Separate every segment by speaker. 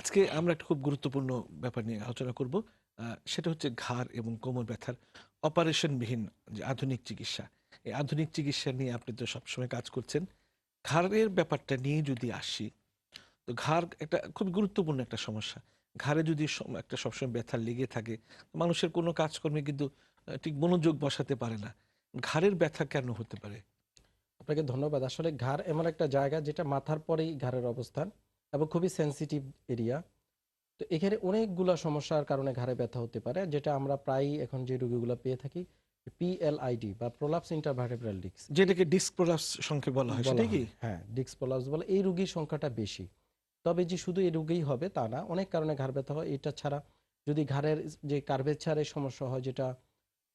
Speaker 1: আজকে আমরা একটা খুব গুরুত্বপূর্ণ ব্যাপার নিয়ে আলোচনা করব সেটা হচ্ছে ঘাড় এবং কোমর ব্যথার অপারেশনবিহীন যে আধুনিক চিকিৎসা। এই আধুনিক চিকিৎসা নিয়ে আপনি তো সবসময় কাজ করছেন। ঘাড়ের ব্যাপারটা নিয়ে যদি আসি, তো ঘাড় একটা খুব গুরুত্বপূর্ণ একটা সমস্যা। ঘাড়ে যদি একটা সবসময় ব্যথা লেগে থাকে মানুষের কোনো কাজকর্মে কিন্তু ঠিক মনোযোগ বসাতে পারে না। ঘাড়ের ব্যথা কেন হতে পারে?
Speaker 2: আপনাকে ধন্যবাদ। আসলে ঘাড় এমন একটা জায়গা যেটা মাথার পরেই ঘাড়ের অবস্থান। এবং খুবই সেনসিটিভ এরিয়া তো এখানে অনেকগুলো সমস্যার কারণে ঘাড়ে ব্যথা হতে পারে যেটা আমরা প্রায়ই এখন যে রোগীগুলো পেয়ে থাকি পিএলআইডি বা প্রলাপস ইন্টারভার্টেব্রাল ডিস্ক
Speaker 1: যেটাকে ডিস্ক প্রলাপস সংক্ষেপে বলা হয় সেটাই কি?
Speaker 2: হ্যাঁ ডিস্ক প্রলাপস বলে। এই রোগীর সংখ্যাটা বেশি। তবে যে শুধু এই রোগেই হবে তা না অনেক কারণে ঘাড় ব্যথা হয়। এটা ছাড়া যদি ঘাড়ের যে কার্ভেচারের সমস্যা হয় যেটা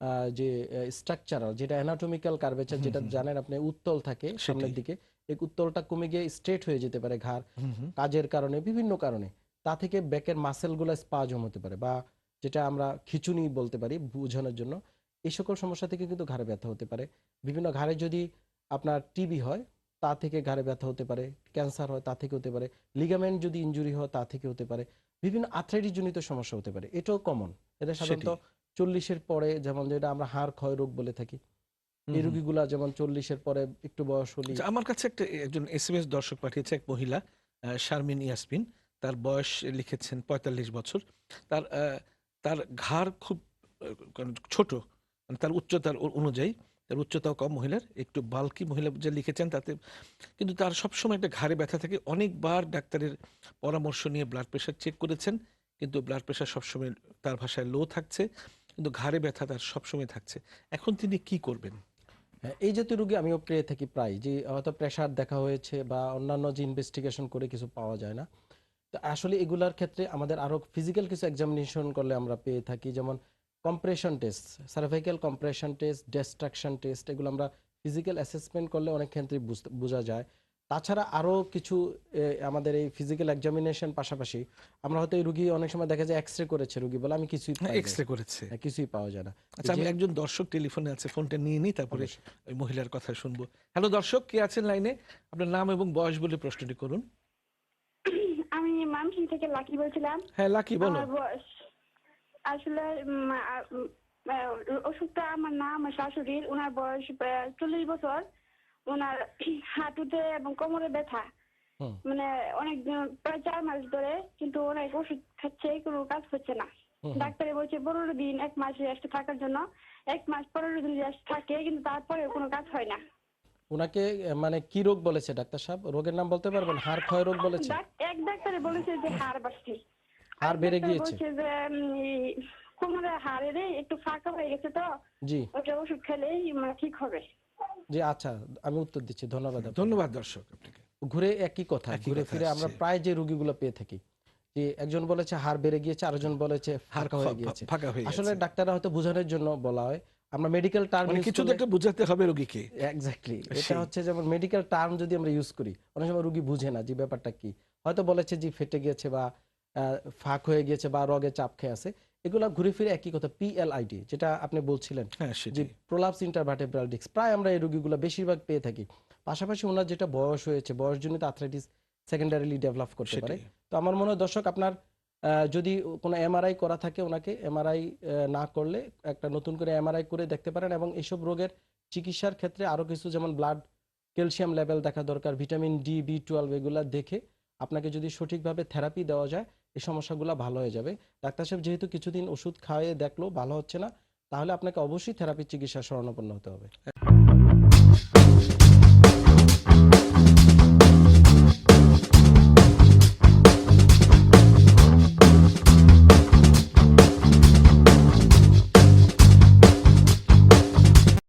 Speaker 2: আহ, যে স্ট্রাকচারাল যেটা অ্যানাটমিক্যাল কার্ভেচার যেটা। জানেন আপনি উত্তল থাকে সামনের দিকে এই উত্তলটা কমে গিয়ে স্ট্রেট হয়ে যেতে পারে ঘাড় কাজের কারণে বিভিন্ন কারণে। তা থেকে ব্যাকের মাসেলগুলো স্পাজম হতে পারে বা যেটা আমরা খিচুনি বলতে পারি বোঝানোর জন্য। এই সকল সমস্যা থেকে কিন্তু ঘাড়ে ব্যথা হতে পারে। বিভিন্ন ঘাড়ে যদি আপনার টিবি হয় তা থেকে ঘাড়ে ব্যথা হতে পারে ক্যান্সার হয় তা থেকে হতে পারে। লিগামেন্ট যদি ইনজুরি হয় তা থেকে হতে পারে। বিভিন্ন আথরাইটিস জনিত সমস্যা হতে পারে। এটাও কমন এটা সাধারণত চল্লিশের পরে যেমন যেটা আমরা হাড় ক্ষয় রোগ বলে থাকি এই। রোগীগুলা যেমন চল্লিশের পরে একটু বয়স হলে
Speaker 1: আচ্ছা, আমার কাছে একটা একজন এস এম এস দর্শক পাঠিয়েছে এক মহিলা শারমিন ইয়াসমিন। তার বয়স লিখেছেন পঁয়তাল্লিশ বছর। তার তার ঘাড় খুব ছোট মানে তার উচ্চতার অনুযায়ী তার উচ্চতাও কম মহিলার একটু বাল্কি মহিলা যে লিখেছেন তাতে কিন্তু তার সবসময় একটা ঘাড়ে ব্যথা থাকে। অনেকবার ডাক্তারের পরামর্শ নিয়ে ব্লাড প্রেশার চেক করেছেন কিন্তু ব্লাড প্রেশার সবসময় তার ভাষায় লো থাকছে কিন্তু ঘাড়ে ব্যথা তার সবসময় থাকছে। এখন তিনি কি করবেন?
Speaker 2: এই জাতীয় রোগী আমিও পেয়ে থাকি প্রায়, যে হয়তো প্রেশার দেখা হয়েছে বা অন্যান্য যে ইনভেস্টিগেশন করে কিছু পাওয়া যায় না। তো আসলে এগুলার ক্ষেত্রে আমাদের আরও ফিজিক্যাল কিছু এক্সামিনেশন করলে আমরা পেয়ে থাকি, যেমন compression test cervical compression test distraction test এগুলো আমরা ফিজিক্যাল অ্যাসেসমেন্ট করলে অনেক ক্ষেত্রে বোঝা যায়। তাছাড়া আরও কিছু আমাদের এই ফিজিক্যাল এক্সামিনেশন পাশাপাশি আমরা হয়তো এই রুগী অনেক সময় দেখা যায় এক্স রে করেছে রুগী বলে আমি কিছুই পাই
Speaker 1: এক্স রে করেছে।
Speaker 2: কিছুই পাওয়া যায় না।
Speaker 1: আচ্ছা আমি একজন দর্শক টেলিফোনে আছে ফোনটা নিয়ে নিই তারপরে ওই মহিলার কথা শুনব। হ্যালো দর্শক কে আছেন লাইনে? আপনার নাম এবং বয়স বলে প্রশ্নটি করুন।
Speaker 3: আমি মানসিং থেকে লাকি বলছিলাম।
Speaker 1: হ্যাঁ লাকি বলো।
Speaker 3: আসলে অসুখটা আমার না আমার শাশুড়ির ওনার বয়স চল্লিশ বছর। ওনার হাঁটুতে এবং কোমরে ব্যথা। মানে অনেক দিন- প্রায় চার মাস ধরে কিন্তু অনেক ওষুধ খাচ্ছে কোনো কাজ হচ্ছে না। ডাক্তারে বলছে পনেরো দিন এক মাস রেস্ট থাকার জন্য এক মাস পনেরো দিন রেস্ট থাকে কিন্তু তারপরে কোনো কাজ হয় না।
Speaker 2: ওনাকে মানে কি রোগ বলেছে ডাক্তার সাহেব? রোগের নাম বলতে পারবেন? হাড় ক্ষয় রোগ বলেছে?
Speaker 3: এক ডাক্তারে বলেছে যে হাড় বাড়ছে।
Speaker 2: হাড় বেড়ে গিয়েছে?
Speaker 3: বলছে যে কোমরে হাড়ের একটু ফাঁকা হয়ে গেছে তো
Speaker 2: জি।
Speaker 3: ওটা ওষুধ খেলেই মানে ঠিক হবে।
Speaker 2: জি আচ্ছা আমি উত্তর দিচ্ছি ধন্যবাদ
Speaker 1: ধন্যবাদ দর্শক আপনাকে।
Speaker 2: ঘুরে একই কথা ঘুরে ফিরে আমরা প্রায় যে রোগীগুলো পেয়ে থাকি যে একজন বলেছে হাড় বেড়ে গিয়েছে আরেকজন বলেছে ফাঁকা হয়ে গিয়েছে। আসলে ডাক্তাররা হয়তো বোঝানোর জন্য বলা হয় আমরা মেডিকেল টার্ম
Speaker 1: মানে কিছু তো একটা বুঝাতে হবে রোগীকে।
Speaker 2: এক্স্যাক্টলি এটা হচ্ছে যেমন মেডিকেল টার্ম যদি আমরা ইউজ করি অনেক সময় রোগী বুঝে না যে ব্যাপারটা কি। হয়তো বলেছে যে ফেটে গিয়েছে বা ফাঁক হয়ে গিয়েছে বা রগে চাপ খেয়ে আছে এগুলো ঘুরে ফিরে একই কথা পিএলআইডি যেটা আপনি বলছিলেন
Speaker 1: হ্যাঁ
Speaker 2: যে প্রলাপস ইন্টারভার্টেব্রাল ডিস্ক প্রায় আমরা এই রোগীগুলো বেশিরভাগ পেয়ে থাকি। পাশাপাশি ওনার যেটা বয়স হয়েছে বয়স বয়সজনিত আর্থ্রাইটিস সেকেন্ডারিলি ডেভেলপ করতে পারে। তো আমার মনে হয় দর্শক আপনার যদি কোনো এমআরআই করা থাকে ওনাকে এমআরআই না করলে একটা নতুন করে এমআরআই করে দেখতে পারেন এবং এইসব রোগের চিকিৎসার ক্ষেত্রে আরও কিছু যেমন ব্লাড ক্যালসিয়াম লেভেল দেখা দরকার ভিটামিন ডি বি টুয়েলভ এগুলো দেখে আপনাকে যদি সঠিকভাবে থেরাপি দেওয়া যায় এই সমস্যাগুলো ভালো হয়ে যাবে। ডাক্তার সাহেব যেহেতু কিছুদিন ওষুধ খাওয়াই দেখল, ভালো হচ্ছে না, তাহলে আপনাকে অবশ্যই থেরাপি চিকিৎসা শরণাপন্ন হতে হবে।